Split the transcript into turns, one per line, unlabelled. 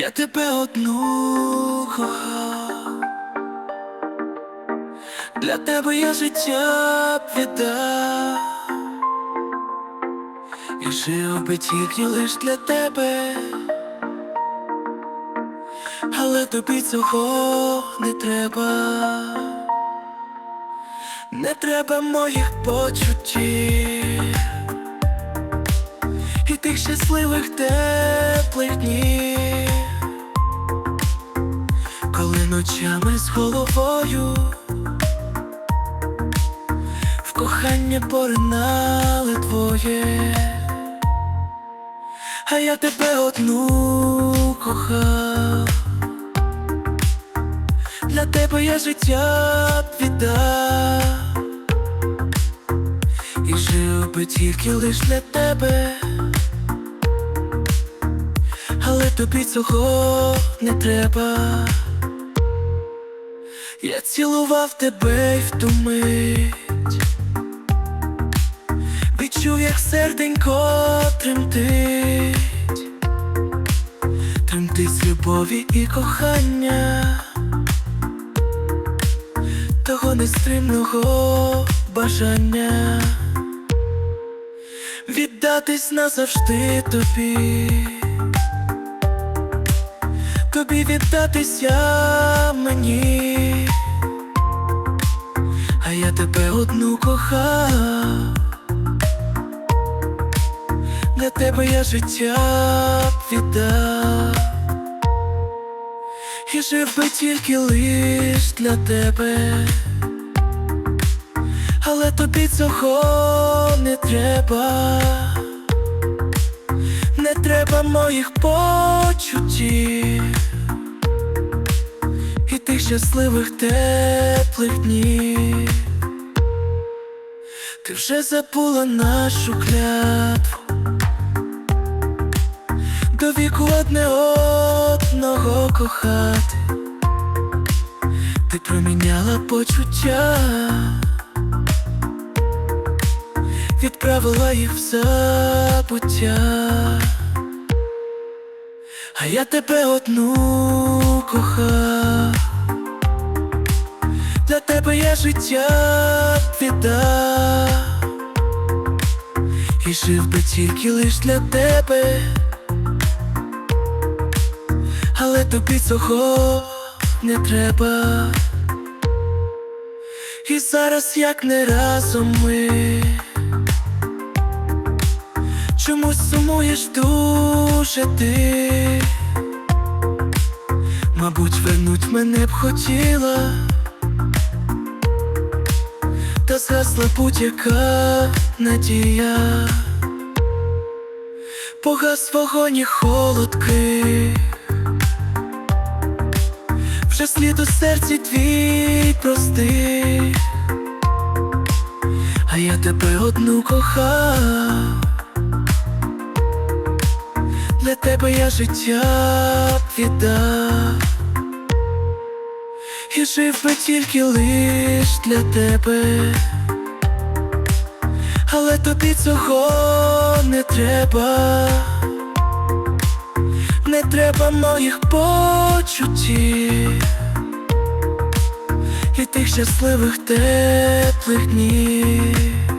Я тебе одну кохав, для тебе я життя б віддав І жив би тільки лиш для тебе, але тобі цього не треба, не треба моїх почуттів. І тих щасливих теплих днів, ночами з головою в кохання поринали твоє, а я тебе одну кохав, для тебе я життя б віддав. І жив би тільки лиш для тебе, але тобі цього не треба. Я цілував тебе й в ту мить. Відчув, як серденько тремтить, тремтить з любові і кохання, того нестримного бажання. Віддатись назавжди тобі, тобі віддатись я мені, а я тебе одну кохав, для тебе я життя віддав, і жив би тільки лиш для тебе. Але тобі цього не треба, не треба моїх почуттів щасливих теплих днів. Ти вже забула нашу клятву. До віку одне одного кохати, ти проміняла почуття. Відправила їх в забуття, а я тебе одну кохав, для тебе я життя віддав і жив би тільки лиш для тебе, але тобі цього не треба. І зараз як не разом ми. Чомусь сумуєш дуже ти, мабуть, вернуть мене б хотіла, згасла будь-яка надія, погас вогонь і холодки, вже слід у серці твій простий, а я тебе одну кохав. Для тебе я життя віддав І жив би тільки лиш для тебе, але тобі цього не треба, не треба моїх почуттів. І тих щасливих теплих днів.